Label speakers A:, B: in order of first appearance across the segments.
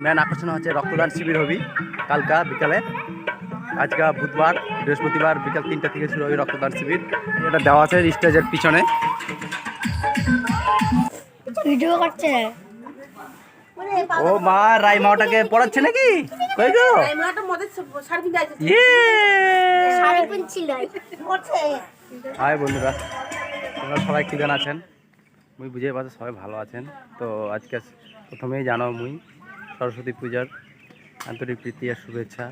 A: Main আকর্ষণ হচ্ছে রক্তদান শিবির হবি কালকা বিকালে। আজকে বুধবার বৃহস্পতিবার বিকাল তিনটা থেকে শুরু হবে রক্তদান শিবির। এটা দেওয়া আছে স্টেজের পিছনে।
B: ভিডিও করছে।
A: ও মা রাই মাওটাকে পড়াচ্ছে নাকি? কই গো?
C: মাটা মধ্যে সার্ভি যাইছে
A: ইয়ে!
B: শাড়ি পিনছিল
A: হাই বন্ধুরা তোমরা সবাই কেমন আছেন? মুই বুঝে পাচ্ছি সবাই ভালো আছেন। তো আজকে প্রথমেই জানো মুই সরস্বতী পূজার আন্তরিক প্রীতি আর শুভেচ্ছা।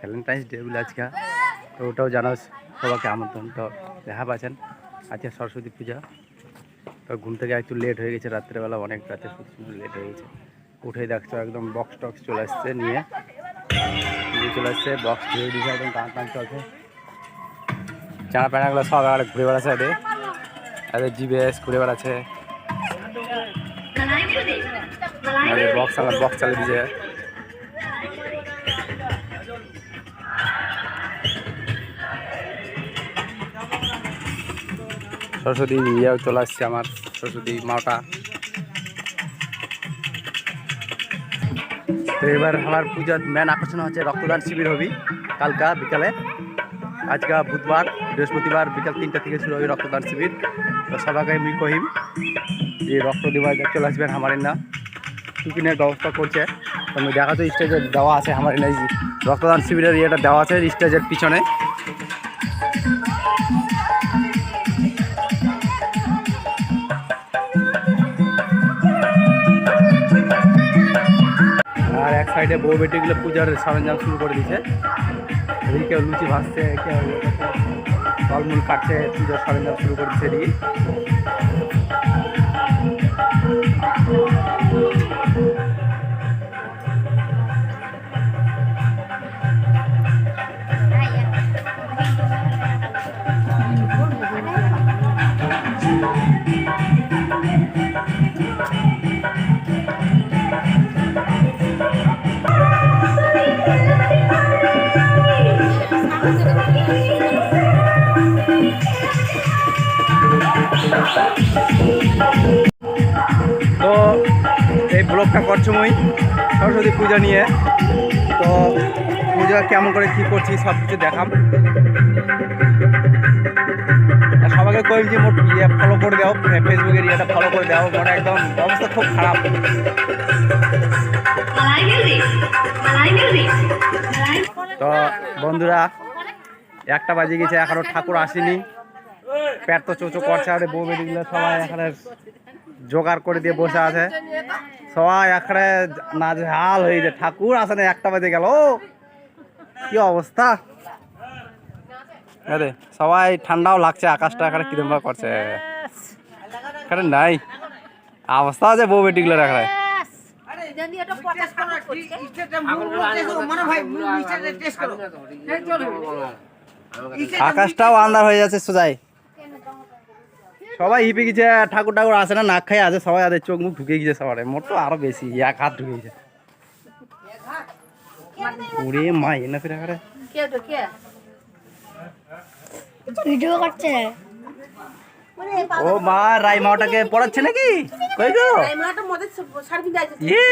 A: ভ্যালেন্টাইন্স ডে বলে আজকে। তো ওটাও জানাও সবাইকে আমন্ত্রণ। তো দেখা পাচ্ছেন, আজকে সরস্বতী পূজা। তো ঘুম থেকে একটু লেট হয়ে গেছে রাত্রেবেলা, অনেক রাতে লেট হয়ে গেছে। উঠে দেখছ একদম বক্স টক্স চলে আসছে নিয়ে। নিয়ে চলে আসছে বক্স ধুয়ে দিয়েছে একদম টান টান চলছে। চানা প্যানাগুলো সব ঘুরে বেড়াচ্ছে এদের। এদের জিবিএস ঘুরে বেড়াচ্ছে। বক্স আলাদা বক্স চালিয়ে দিয়েছে সরস্বতী ইয়েও চলে আসছে আমার সরস্বতী মাওটা তো এবার আমার পূজার মেন আকর্ষণ হচ্ছে রক্তদান শিবির হবি কালকা বিকালে। আজকে বুধবার, বৃহস্পতিবার বিকাল তিনটা থেকে শুরু হবে রক্তদান শিবির। তো সবাইকে আমি কহিম যে রক্ত দেওয়া চলে আসবেন আমার না টিফিনের ব্যবস্থা করছে। তো আমি দেখা স্টেজে দেওয়া আছে আমার না রক্তদান শিবিরের ইয়েটা দেওয়া আছে স্টেজের পিছনে। আর এক সাইডে বউ বেটিগুলো পূজার সরঞ্জাম শুরু করে দিয়েছে। এদিকে কেউ লুচি ভাসছে কেউ ফলমূল কাটছে, পুজোর সরঞ্জাম শুরু করে দিচ্ছে এদিকে। তো এই ব্লগটা করছ মুই, সরস্বতী পূজা নিয়ে। তো পূজা কেমন করে কী করছি সব কিছু দেখাম। সবাইকে কই যে মোট ইয়ে ফলো করে দাও ফেসবুকের ইয়েটা ফলো করে দাও মানে একদম অবস্থা খুব খারাপ। তো বন্ধুরা, একটা বাজে গেছে, এখনও ঠাকুর আসেনি। পেট তো চোচো করছে, আর বউ বেটিগুলো সবাই এখানে জোগাড় করে দিয়ে বসে আছে। সবাই এখানে নাজেহাল হয়ে যায় ঠাকুর আসে না একটা বাজে গেল। কি অবস্থা? আরে, সবাই ঠান্ডাও লাগছে, আকাশটা এখানে কিরম করছে? এখানে নাই। অবস্থা আছে বউ বেটিগুলোর এখানে। আকাশটাও আন্ধার হয়ে যাচ্ছে, সোজাই। সবাই হিপে গেছে ঠাকুর ঠাকুর আসে না নাক খাই আছে সবাই আদের চোখ মুখ ঢুকে গেছে সবার। মোট তো আরও বেশি এক হাত ঢুকে গেছে। ওরে মা এনে ফিরে করে
C: কে তো কে
B: ভিডিও করছে।
A: ও মা রাই মাওটাকে পড়াচ্ছে নাকি? কই গো?
C: মধ্যে
A: ইয়ে!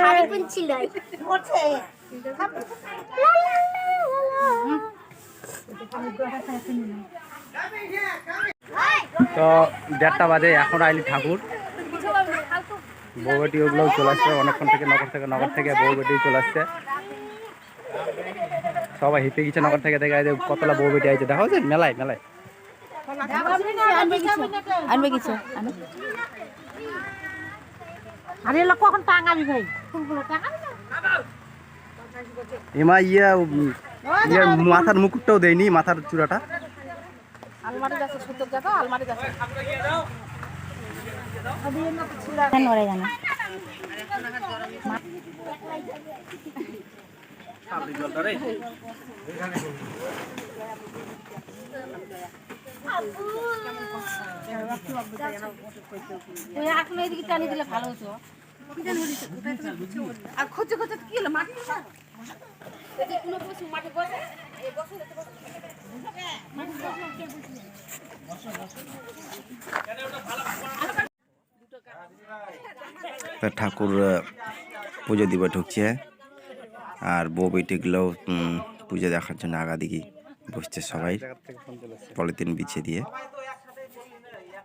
B: শাড়ি পিনছিল
A: তো দেড়টা বাজে এখন আইলি ঠাকুর। বউবেটি ওগুলোও চলে আসছে অনেকক্ষণ থেকে নগর থেকে নগর থেকে বউবেটি চলে আসছে। সবাই হিপে গেছে নগর থেকে দেখে এই যে কতলা বউবেটি আছে দেখো যে মেলায় মেলায়।
C: আনবে কিছু। আরে লোক কখন টাঙাবি ভাই? ফুলগুলো টাঙাবি
A: এমা ইয়া মাথার মুকুটটাও দেয়নি মাথার চূড়াটা।
C: আলমারি যাচ্ছে সুন্দর জায়গা আলমারি যাচ্ছে
B: নড়ে জানা?
C: তুই এখন এইদিকে টানি দিলে ভালো হতো। আর খুঁজে খুঁজে কি হলো? মাটি
A: ঠাকুর
D: পুজো দিবে ঢুকছে, আর বউ বেটিগুলোও পুজো দেখার জন্য আগা আগাদিকে বসছে সবাই, পলিথিন বিছিয়ে দিয়ে।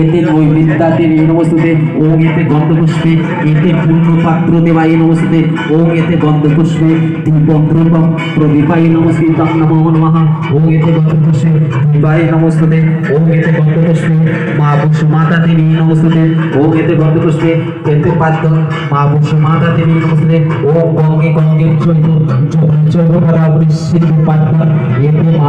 E: এতে নৈবিদ্যা দেবী নমস্তে ওম এতে গন্ধপুষ্পে, এতে পূর্ণ পাত্র দেবাই নমস্তে ওম এতে গন্ধপুষ্পে, দীপম ধ্রুবম প্রদীপাই নমস্তে তম নমো নমঃ। ওম এতে গন্ধপুষ্পে দীপাই নমস্তে ওম এতে গন্ধপুষ্পে, মা বসু মাতা দেবী এই নমস্তে ওম এতে গন্ধপুষ্পে, এতে পাত্র মা বসু মাতা দেবী নমস্তে ওম গঙ্গে গঙ্গে চৈব চৈব পদাবলী সিন্ধু পাত্র এতে মা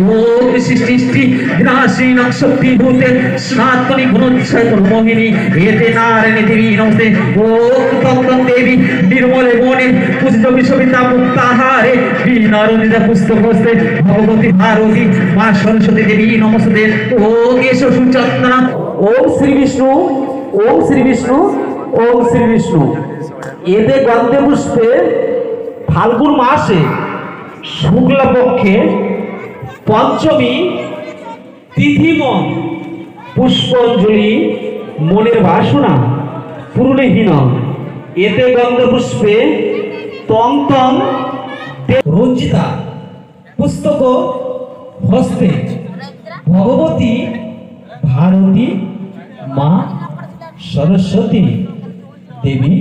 E: ওম সৃষ্টি সৃষ্টি বিনাশীনং শক্তিভূতে সনাতনী গুণোচ্ছয় মোহিনী, এতে নারায়ণী দেবী নমস্তে। ওম তত্তম দেবী নির্মলে মনে পূজ্য বিশ্ববিদ্যা মুক্তাহারে বিনারণিতা পুস্তক হস্তে ভগবতী ভারতী মা সরস্বতী দেবী নমস্তে। ও এসো সুচন্দনা। ওম শ্রী বিষ্ণু, ওম শ্রী বিষ্ণু, ওম শ্রী বিষ্ণু। এতে গন্ধে পুষ্পে ফাল্গুন মাসে শুক্লপক্ষে পঞ্চমী তিথিমন পুষ্পাঞ্জলি মনের বাসনা পূর্ণহীন এতে গন্ধপুষ্পে তং তং রঞ্জিতা, পুস্তক হস্তে ভগবতী ভারতী মা সরস্বতী দেবী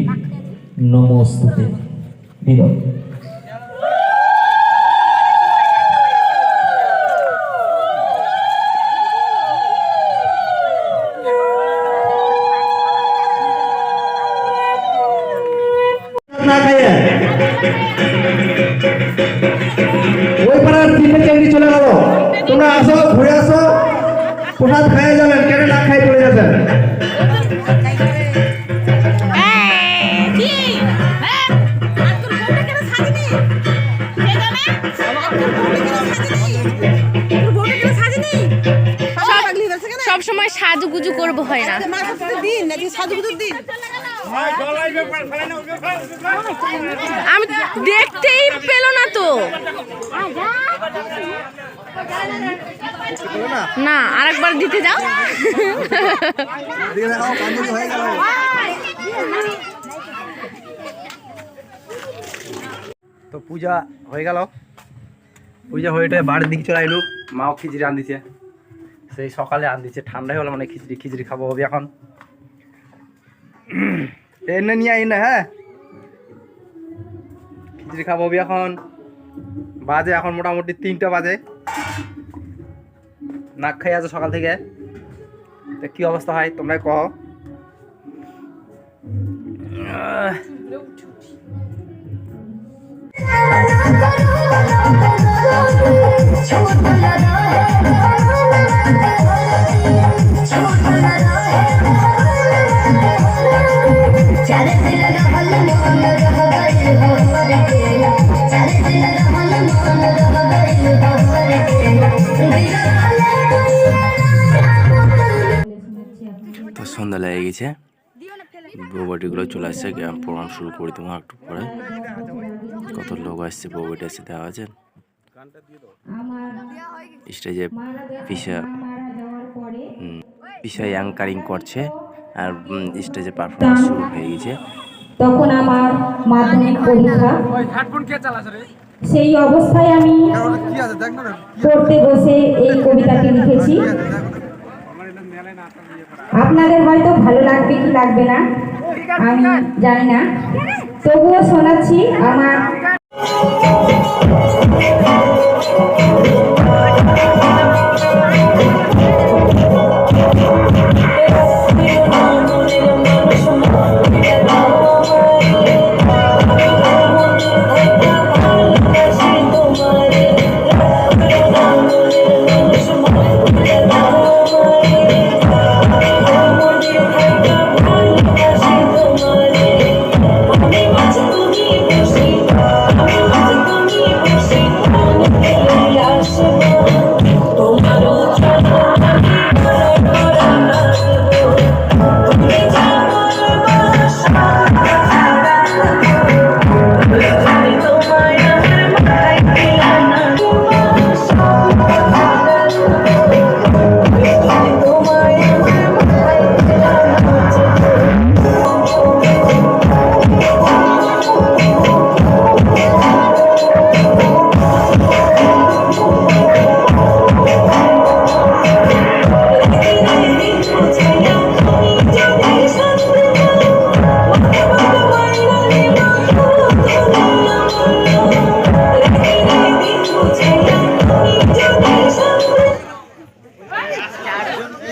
E: নমস্তুতে। বিরোধ
F: না খাইয়ে? ওই পাড়ার তিনটে চলে গেল। তোমরা আসো ঘুরে আসো। প্রসাদ খাইয়ে যাবেন কেন না খাই যাবেন।
C: হ্যাঁ
B: সব সময় সাজুগুজু করব হয় না।
C: নাকি সাজুগুজুর দিন?
B: আমি দেখতেই পেল না তো। না আরেকবার দিতে যাও।
A: তো পূজা হয়ে গেল। পূজা হয়ে টয়ে বাড়ির দিকে চলে আইলু। মাও খিচড়ি আন দিছে সেই সকালে আন দিছে ঠান্ডাই হলো মানে খিচড়ি খিচড়ি খাব হবে এখন। এনে নিয়ে আই না হ্যাঁ খিচড়ি খাব এখন। বাজে এখন, মোটামুটি তিনটা বাজে। নাক খাই আছে সকাল থেকে। কি অবস্থা হয়, তোমরাই কহ
D: তো সন্ধ্যা লেগে গেছে। বউবাটিগুলো চলে আসছে গ্রাম প্রোগ্রাম শুরু করে দেবো একটু পরে। কত লোক আসছে বউবাটি আসছে দেখা আছে। স্টেজে পিসা পিসা অ্যাঙ্কারিং করছে আর স্টেজে পারফরমেন্স শুরু হয়ে গেছে।
G: তখন আমার মাধ্যমিক পরীক্ষা। সেই অবস্থায় আমি পড়তে বসে এই কবিতাটি লিখেছি। আপনাদের হয়তো ভালো লাগবে কি লাগবে না? আমি জানি না। তবুও শোনাচ্ছি আমার